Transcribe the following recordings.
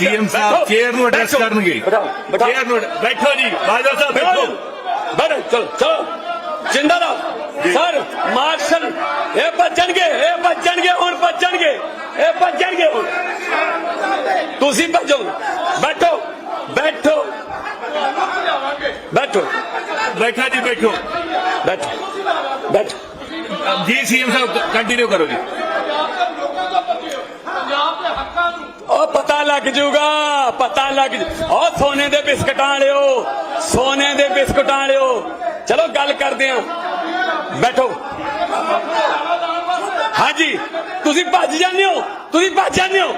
ਆ ਗਿਆ ਹੁਣ ਸੀਐਮ ਸਾਹਿਬ ਬੈਠੋ, ਚੇਅਰ ਨੂੰ ਐਡਰੈਸ ਬੈਠੋ, ਕਰਨਗੇ ਬਿਠਾਓ, ਬਿਠਾਓ। ਚੇਅਰ ਨੂੰ ਬੈਠੋ ਜੀ ਬਾਜਵਾ ਸਾਹਿਬ ਬੈਠੋ ਬੈਠੋ ਚਲੋ ਚਲੋ ਜਿੰਦਾਬਾਦ ਸਰ ਮਾਰਸ਼ਲ ਇਹ ਭੱਜਣਗੇ ਇਹ ਭੱਜਣਗੇ ਹੁਣ ਭੱਜਣਗੇ ਇਹ ਭੱਜਣਗੇ ਹੁਣ ਤੁਸੀਂ ਭੱਜੋ ਬੈਠੋ ਬੈਠੋ ਬੈਠੋ ਬੈਠਾ ਜੀ ਬੈਠੋ ਬੈਠੋ ਬੈਠੋ ਅਹ ਜੀ ਸੀਐਮ ਸਾਹਿਬ ਕੰਟੀਨਿਊ ਕਰੋ ਜੀ ਉਹ ਪਤਾ ਲੱਗ ਜੂਗਾ, ਪਤਾ ਲੱਗ ਜੂ। ਉਹ ਸੋਨੇ ਦੇ ਬਿਸਕਟਾਂ ਵਾਲਿਓ, ਸੋਨੇ ਦੇ ਬਿਸਕਟਾਂ ਵਾਲਿਓ। ਚਲੋ ਗੱਲ ਕਰਦੇ ਆਂ। ਬੈਠੋ। ਹਾਂਜੀ, ਤੁਸੀਂ ਭੱਜ ਜਾਂਦੇ ਹੋ, ਤੁਸੀਂ ਭੱਜ ਜਾਂਦੇ ਹੋ।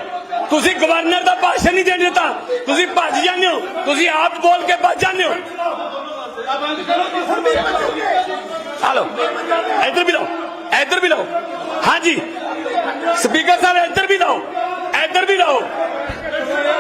ਤੁਸੀਂ ਗਵਰਨਰ ਦਾ ਭਾਸ਼ਣ ਨਹੀਂ ਦੇਣ ਦਿੱਤਾ। ਤੁਸੀਂ ਭੱਜ ਜਾਂਦੇ ਹੋ, ਤੁਸੀਂ ਆਪ ਬੋਲ ਕੇ ਭੱਜ ਜਾਂਦੇ ਹੋ। ਹਲੋ, ਇੱਧਰ ਵੀ ਲਓ, ਇੱਧਰ ਵੀ ਲਓ। ਹਾਂਜੀ, ਸਪੀਕਰ ਸਾਹਿਬ, ਇੱਧਰ ਵੀ ਲਓ, ਇੱਧਰ ਵੀ ਲਓ।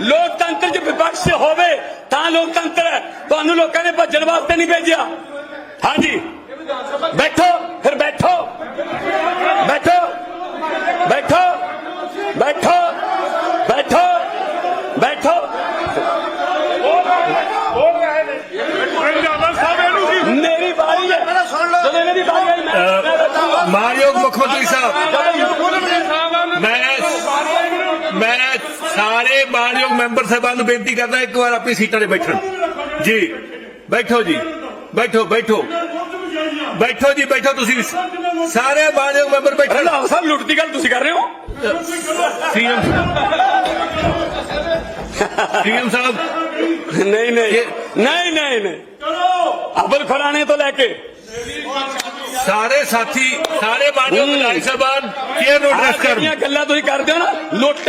ਲੋਕਤੰਤਰ 'ਚ ਵਿਪਕਸ਼ ਹੋਵੇ ਤਾਂ ਲੋਕਤੰਤਰ ਹੈ। ਤੁਹਾਨੂੰ ਲੋਕਾਂ ਨੇ ਭੱਜਣ ਵਾਸਤੇ ਨਹੀਂ ਭੇਜਿਆ। ਹਾਂਜੀ। ਬੈਠੋ ਫਿਰ ਬੈਠੋ। ਬੈਠੋ। ਬੈਠੋ। ਬੈਠੋ। ਬੈਠੋ। ਬੈਠੋ। ਮੇਰੀ ਵਾਰੀ ਹੈ। ਜਦੋਂ ਇਹਨਾਂ ਦੀ ਵਾਰੀ ਆਈ ਮੈਂ- ਮੈਂ ਬੈਠੂੰਗਾ। ਮਾਨਯੋਗ ਮੁੱਖ ਮੰਤਰੀ ਸਾਹਿਬ ਮੈਂ ਮੈਂ ਸਾਰੇ ਮਾਨਯੋਗ ਮੈਂਬਰ ਸਾਹਿਬਾਨ ਨੂੰ ਬੇਨਤੀ ਕਰਦਾ ਇੱਕ ਵਾਰ ਆਪਣੀ ਸੀਟਾਂ ਤੇ ਬੈਠਣ। ਜੀ ਬੈਠੋ ਜੀ ਬੈਠੋ ਬੈਠੋ। ਬੈਠੋ ਜੀ ਬੈਠੋ ਤੁਸੀਂ। ਸਾਰੇ ਮਾਨਯੋਗ ਮੈਂਬਰ ਬੈਠਣ। ਰੰਧਾਵਾ ਸਾਹਿਬ ਲੁੱਟ ਦੀ ਗੱਲ ਤੁਸੀਂ ਕਰ ਰਹੇ ਹੋ? CM CM sahib. ਨਹੀਂ ਨਹੀਂ। ਨਹੀਂ ਨਹੀਂ ਨਹੀਂ। ਅਬਲ ਖੁਰਾਣੇ ਤੋਂ ਲੈ ਕੇ। ਸਾਰੇ ਸਾਥੀ ਸਾਰੇ ਹੂੰ। ਵਿਧਾਇਕ ਸਾਹਿਬਾਨ ਚੇਅਰ ਨੂੰ ਐਡਰੈਸ ਕਰਨ। ਗੱਲਾਂ ਤੁਸੀਂ ਕਰਦੇ ਹੋ ਨਾ? ਲੁੱਟ।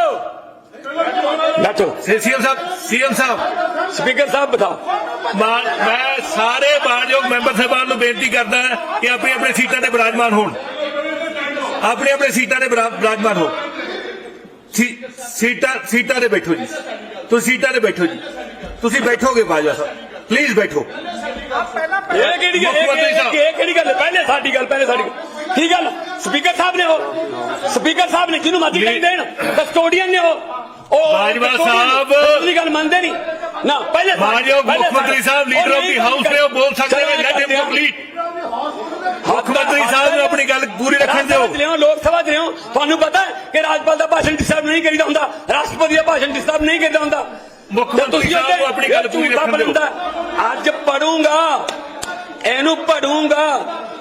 ਬੈਠੋ CM sahib CM sahib speaker sahib ਬਤਾਓ ਮਾਨ ਮੈਂ ਸਾਰੇ ਮਾਨਯੋਗ ਮੈਂਬਰ ਸਾਹਿਬਾਨ ਨੂੰ ਬੇਨਤੀ ਕਰਦਾ ਕਿ ਆਪਣੀ ਆਪਣੀ ਸੀਟਾਂ ਤੇ ਬਿਰਾਜਮਾਨ ਹੋਣ। ਆਪਣੀ ਆਪਣੀ ਸੀਟਾਂ ਤੇ ਬਿਰਾ- ਬਿਰਾਜਮਾਨ ਹੋ ਸੀ- ਸੀਟਾਂ ਸੀਟਾਂ ਤੇ ਬੈਠੋ ਜੀ। ਤੁਸੀਂ ਸੀਟਾਂ ਤੇ ਬੈਠੋ ਜੀ। ਤੁਸੀਂ ਬੈਠੋਗੇ ਬਾਜਵਾ ਸਾਹਿਬ। ਪਲੀਜ਼ ਬੈਠੋ। ਇਹ ਕਿਹੜੀ ਗੱਲ ਮੁੱਖ ਮੰਤਰੀ ਇਹ- ਸਾਹਿਬ। ਇਹ ਇਹ ਕਿਹੜੀ ਗੱਲ? ਹੈ? ਪਹਿਲੇ ਸਾਡੀ ਗੱਲ ਪਹਿਲੇ ਸਾਡੀ ਗੱਲ। ਕੀ ਗੱਲ ਸਪੀਕਰ ਸਾਹਿਬ ਨੇ ਉਹ। ਸਪੀਕਰ ਸਾਹਿਬ ਨੇ ਜਿਹਨੂੰ ਮਰਜ਼ੀ ਕਹੀ ਦੇਣ ਕਸਟੋਡੀਅਨ ਨੇ ਉਹ। ਉਹ ਬਾਜਵਾ ਸਾਹਿਬ। ਉਹਦੀ ਗੱਲ ਮੰਨਦੇ ਨਹੀਂ। ਨਾ ਪਹਿਲੇ ਮਾਨਯੋਗ ਮੁੱਖ ਮੰਤਰੀ sahib leader of the house ਨੇ ਉਹ ਬੋਲ ਸਕਦੇ ਨੇ ਲੈਟ ਹਿਮ। ਕੰਪਲੀਟ ਮੁੱਖ ਮੰਤਰੀ ਸਾਹਿਬ ਨੂੰ ਆਪਣੀ ਗੱਲ ਪੂਰੀ ਰੱਖਣ ਦਿਓ। ਲੋਕ ਸਭਾ 'ਚ ਲਿਓ ਤੁਹਾਨੂੰ ਪਤਾ ਹੈ ਕਿ ਰਾਜਪਾਲ ਦਾ ਭਾਸ਼ਣ ਡਿਸਟਰਬ ਨਹੀਂ ਕਰੀਦਾ ਹੁੰਦਾ। ਰਾਸ਼ਟਰਪਤੀ ਦਾ ਭਾਸ਼ਣ ਡਿਸਟਰਬ ਨਹੀਂ ਕਰੀਦਾ ਹੁੰਦਾ। ਮੁੱਖ ਮੰਤਰੀ ਸਾਹਿਬ ਆਪਣੀ ਗੱਲ ਪੂਰੀ ਰੱਖਣ ਦਿਓ। ਅੱਜ ਪੜੂੰਗਾ। ਇਹਨੂੰ ਪੜੂੰਗਾ।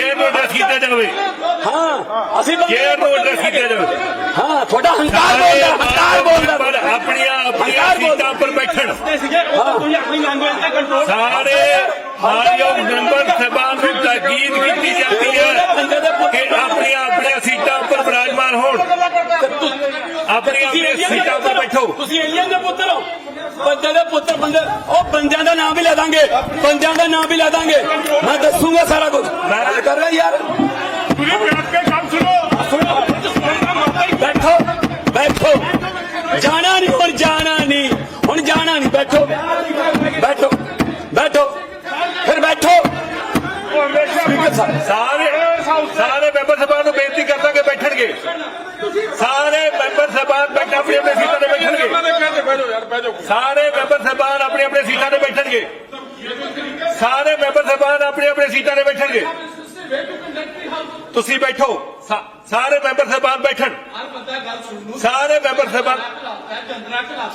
address ਕੀਤਾ ਜਾਵੇ। ਹਾਂ ਅਸੀਂ ਬੰਦੇ ਚੇਅਰ ਨੂੰ ਐਡਰੈਸ ਕੀਤਾ ਜਾਵੇ। ਹਾਂ ਤੁਹਾਡਾ ਹੰਕਾਰ ਬੋਲਦਾ ਹੰਕਾਰ ਬੋਲਦਾ। ਆਪਣੀਆਂ ਆਪਣੀਆਂ। ਸੀਟਾਂ ਉੱਪਰ ਬੈਠਣ। ਆਪਣੀ ਸਾਰੇ ਮਾਨਯੋਗ ਮੈਂਬਰ ਸਭਾ ਨੂੰ ਤਾਕੀਦ ਕੀਤੀ ਜਾਂਦੀ ਹੈ ਕਿ ਆਪਣੀਆਂ ਆਪਣੀਆਂ ਸੀਟਾਂ ਉੱਪਰ ਵਿਰਾਜਮਾਨ ਹੋਣ। ਆਪਣੀਆਂ ਆਪਣੀਆਂ ਸੀਟਾਂ ਉੱਪਰ ਬੈਠੋ। ਤੁਸੀਂ ਏਲੀਅਨ ਦੇ ਪੁੱਤਰ ਹੋ। ਬੰਦੇ ਦੇ ਪੁੱਤਰ ਬੰਦੇ ਉਹ ਬੰਦਿਆਂ ਦਾ ਨਾਮ ਵੀ ਲੈ ਦਾਂਗੇ। ਬੰਦਿਆਂ ਦਾ ਨਾਮ ਵੀ ਲੈ ਦਾਂਗੇ। ਮੈਂ ਦੱਸੂਗਾ ਸਾਰਾ ਕੁਝ। ਮੈਂ ਕਰ ਰਿਹਾ ਯਾਰ। ਤੁਸੀਂ ਬੈਠ ਕੇ ਕੰਮ ਸੁਣੋ। ਸਾਰੇ ਮੈਂਬਰ ਸਭਾ ਆਪਣੀ ਆਪਣੀ ਸੀਟਾਂ ਤੇ ਬੈਠਣਗੇ। ਸਾਰੇ ਮੈਂਬਰ ਸਭਾ ਆਪਣੀ ਆਪਣੀ ਸੀਟਾਂ ਤੇ ਬੈਠਣਗੇ। ਤੁਸੀਂ ਬੈਠੋ। ਸਾ- ਸਾਰੇ ਮੈਂਬਰ ਸਭਾ ਬੈਠਣ। ਸਾਰੇ ਮੈਂਬਰ ਸਭਾ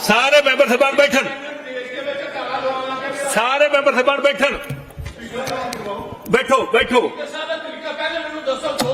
ਸਾਰੇ ਮੈਂਬਰ ਸਭਾ ਬੈਠਣ। ਸਾਰੇ ਮੈਂਬਰ ਸਭਾ ਬੈਠਣ। ਬੈਠੋ ਬੈਠੋ। ਸਾਡਾ ਤਰੀਕਾ ਪਹਿਲੇ ਮੈਨੂੰ ਦੱਸੋ ਜੋ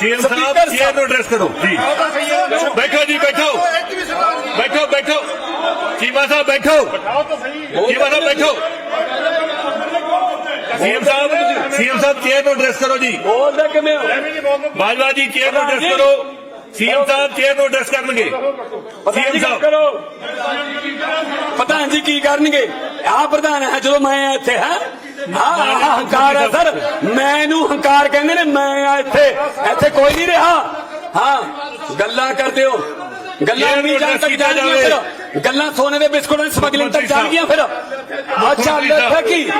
ਸੀਐਮ ਸਾਹਿਬ ਚੇਅਰ ਨੂੰ ਐਡਰੈਸ ਕਰੋ ਜੀ। ਬੈਠੋ ਜੀ ਬੈਠੋ। ਬੈਠੋ ਬੈਠੋ। ਚੀਮਾ ਸਾਹਿਬ ਬੈਠੋ। ਚੀਮਾ ਸਾਹਿਬ ਬੈਠੋ। ਸੀਐਮ ਸਾਹਿਬ ਸੀਐਮ ਸਾਹਿਬ ਚੇਅਰ ਨੂੰ ਐਡਰੈਸ ਕਰੋ ਜੀ। ਬੋਲਦੇ ਕਿਵੇਂ ਹੋ? ਬਾਜਵਾ ਜੀ ਚੇਅਰ ਨੂੰ ਐਡਰੈਸ ਕਰੋ। ਸੀਐਮ ਸਾਹਿਬ ਚੇਅਰ ਨੂੰ ਐਡਰੈਸ ਕਰਨਗੇ। ਪ੍ਰਧਾਨ ਸੀਐਮ ਜੀ ਸਾਹਿਬ। ਕਰੋ। ਪ੍ਰਧਾਨ ਜੀ ਕੀ ਕਰਨਗੇ? ਆ ਪ੍ਰਧਾਨ ਹੈ ਜਦੋਂ ਮੈਂ ਇੱਥੇ ਹਾਂ? ਹੰਕਾਰ ਹੈ ਸਰ। ਮੈਨੂੰ ਹੰਕਾਰ ਕਹਿੰਦੇ ਨੇ ਮੈਂ ਆ ਇੱਥੇ ਇੱਥੇ ਕੋਈ ਨਹੀਂ ਰਿਹਾ। ਹਾਂ ਗੱਲਾਂ ਕਰਦੇ ਹੋ। ਗੱਲਾਂ ਵੀ ਜਾਣ ਤੱਕ ਜਾਣਗੀਆਂ ਫਿਰ। ਗੱਲਾਂ ਸੋਨੇ ਦੇ ਬਿਸਕੁਟਾਂ ਦੀ ਸਮਗਲਿੰਗ ਤੱਕ ਜਾਣਗੀਆਂ ਫਿਰ। ਅੱਛਾ। ਇੱਥੇ ਕੀ?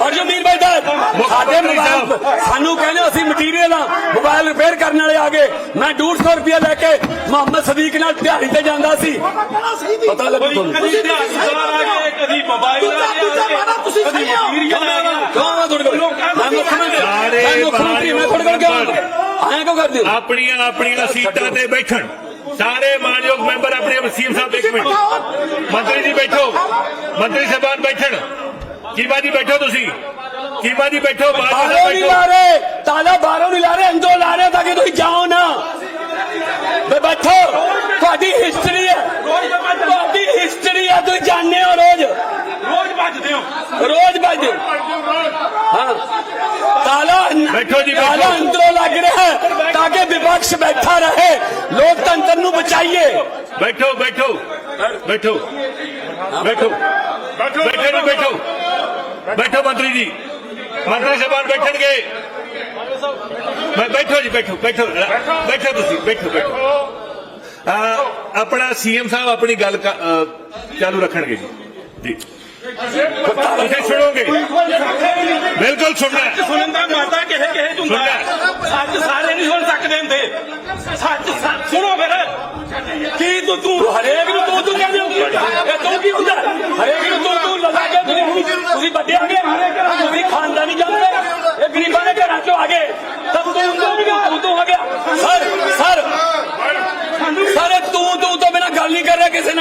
ਔਰ ਜੋ ਮੀਰ ਭਾਈ ਦਾ ਸਾਡੇ ਮੋਬਾਈਲ। ਸਾਨੂੰ ਕਹਿੰਦੇ ਅਸੀਂ ਮਟੀਰੀਅਲ ਆ ਮੋਬਾਈਲ ਰਿਪੇਅਰ ਕਰਨ ਵਾਲੇ ਆ ਗਏ। ਮੈਂ 150 ਰੁਪਇਆ ਲੈ ਕੇ ਮੁਹੰਮਦ ਸਦੀਕ ਨਾਲ ਦਿਹਾੜੀ ਤੇ ਜਾਂਦਾ ਸੀ। ਪਤਾ ਲੱਗੂ ਤੁਹਾਨੂੰ। ਕਦੀ ਦਿਹਾੜੀਦਾਰ ਆ ਗਏ ਕਦੀ ਮੋਬਾਈਲ ਆ ਗਿਆ ਤੁਸੀਂ ਕਦੀ ਸਹੀ ਹੋ। ਮਟੀਰੀਅਲ ਆ ਗਿਆ ਕੌਣ ਆ ਤੁਹਾਡੇ ਕੋਲ ਮੈਂ ਮੁੱਖ ਮੰਤਰੀ ਸਾਰੇ ਮੈਂ ਮੁੱਖ ਮੰਤਰੀ ਮੈਂ ਤੁਹਾਡੇ ਕੋਲ ਕਿਉਂ ਆਇਆ ਕਿਉਂ ਕਰਦੇ ਹੋ? ਆਪਣੀਆਂ ਆਪਣੀਆਂ ਸੀਟਾਂ ਤੇ ਬੈਠਣ। ਸਾਰੇ ਮਾਨਯੋਗ ਮੈਂਬਰ ਆਪਣੇ ਸੀਐਮ ਸਾਹਿਬ ਇੱਕ ਮਿੰਟ। ਮੰਤਰੀ ਜੀ ਬੈਠੋ। ਮੰਤਰੀ ਸਾਹਿਬਾਨ ਬੈਠਣ। ਚੀਮਾ ਜੀ ਬੈਠੋ ਤੁਸੀਂ? ਚੀਮਾ ਜੀ ਬੈਠੋ? ਬਾਹਰੋਂ ਨਹੀਂ ਬੈਠੋ। ਲਾ ਰਹੇ ਤਾਲਾ ਬਾਹਰੋਂ ਨਹੀਂ ਲਾ ਰਹੇ ਅੰਦਰੋਂ ਲਾ ਰਹੇ ਤਾਂ ਕਿ ਤੁਸੀਂ ਜਾਓ ਨਾ ਬੇ ਬੈਠੋ ਤੁਹਾਡੀ ਹਿਸਟਰੀ ਹੈ ਤੁਹਾਡੀ ਹਿਸਟਰੀ ਹੈ ਤੁਸੀਂ ਜਾਣਦੇ ਹੋ ਰੋਜ਼ ਰੋਜ਼ ਵੱਜਦੇ ਹੋ ਰੋਜ਼ ਵੱਜਦੇ ਹਾਂ। ਤਾਲਾ ਬੈਠੋ ਜੀ, ਬੈਠੋ। ਤਾਲਾ ਅੰਦਰੋਂ ਲੱਗ ਰਿਹਾ ਹੈ ਤਾਂ ਕਿ ਵਿਪਕਸ਼ ਬੈਠਾ ਰਹੇ। ਲੋਕਤੰਤਰ ਨੂੰ ਬਚਾਈਏ। ਬੈਠੋ ਬੈਠੋ। ਬੈਠੋ। ਬੈਠੋ। ਬੈਠੋ ਜੀ ਬੈਠੋ। ਬੈਠੋ। ਮੰਤਰੀ ਜੀ। ਮੰਤਰੀ ਸਾਹਿਬਾਨ ਬੈਠਣਗੇ। ਮੈਂ ਬੈਠੋ ਜੀ ਬੈਠੋ ਬੈਠੋ। ਬੈਠੋ। ਤੁਸੀਂ ਬੈਠੋ ਬੈਠੋ। ਆ, ਆਪਣਾ ਸੀਐਮ ਸਾਹਿਬ ਆਪਣੀ ਗੱਲ ਚਾਲੂ ਰੱਖਣਗੇ ਜੀ। ਜੀ। ਤੁਸੀਂ ਸੁਣੋਗੇ। ਬਿਲਕੁਲ ਸੁਣਨਾ। ਸੁਣਨ ਦਾ ਮਾਤਾ ਕਿਸੇ ਕਿਸੇ ਚ ਹੁੰਦਾ ਹੈ। ਸੱਚ ਸਾਰੇ ਨਹੀਂ ਸੁਣ ਸਕਦੇ ਹੁੰਦੇ। ਸੱਚ ਸੱਚ ਸੁਣੋ ਫਿਰ। ਕੀ ਤੂੰ ਤੂੰ ਹਰੇਕ ਨੂੰ ਤੂੰ ਤੂੰ ਕਹਿੰਦੇ ਹੋ? ਇਹ ਤੂੰ ਕੀ ਹੁੰਦਾ? ਹਰੇਕ ਨੂੰ ਤੂੰ ਤੂੰ ਲਗਾ ਕੇ ਤੁਸੀਂ ਤੁਸੀਂ ਵੱਡੇ ਆ ਗਏ ਤੁਸੀਂ ਖਾਨਦਾਨੀ ਜਾਂਦੇ ਇਹ ਗਰੀਬਾਂ ਦੇ ਘਰਾਂ ਚੋਂ ਆ ਗਏ ਤਾਂ ਤੂੰ ਤੂੰ ਤੂੰ ਤੂੰ ਆ ਗਿਆ ਸਰ ਸਰ ਸਰ ਇਹ ਤੂੰ ਤੂੰ ਤੋਂ ਬਿਨਾ ਗੱਲ ਨਹੀਂ ਕਰ ਰਿਹਾ ਕਿਸੇ ਨਾਲ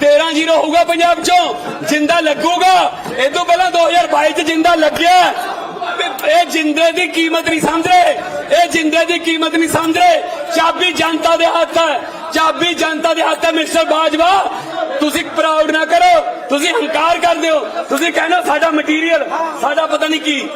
13 ਜ਼ੀਰੋ ਹੋਊਗਾ ਪੰਜਾਬ ਚੋਂ। ਜਿੰਦਾ ਲੱਗੂਗਾ। ਇਹ ਤੋਂ ਪਹਿਲਾਂ 2022 ਚ ਜਿੰਦਾ ਲੱਗਿਆ। ਇਹ ਜਿੰਦੇ ਦੀ ਕੀਮਤ ਨਹੀਂ ਸਮਝ ਰਹੇ ਇਹ ਜਿੰਦੇ ਦੀ ਕੀਮਤ ਨਹੀਂ ਸਮਝ ਰਹੇ ਚਾਬੀ ਜਨਤਾ ਦੇ ਹੱਥ ਹੈ। ਚਾਬੀ ਜਨਤਾ ਦੇ ਹੱਥ ਹੈ, ਮਿਸਟਰ ਬਾਜਵਾ। ਤੁਸੀਂ ਪ੍ਰਾਊਡ ਨਾ ਕਰੋ। ਤੁਸੀਂ ਹੰਕਾਰ ਕਰਦੇ ਹੋ। ਤੁਸੀਂ ਕਹਿੰਦੇ ਸਾਡਾ ਮਟੀਰੀਅਲ ਸਾਡਾ ਪਤਾ ਨਹੀਂ ਕੀ।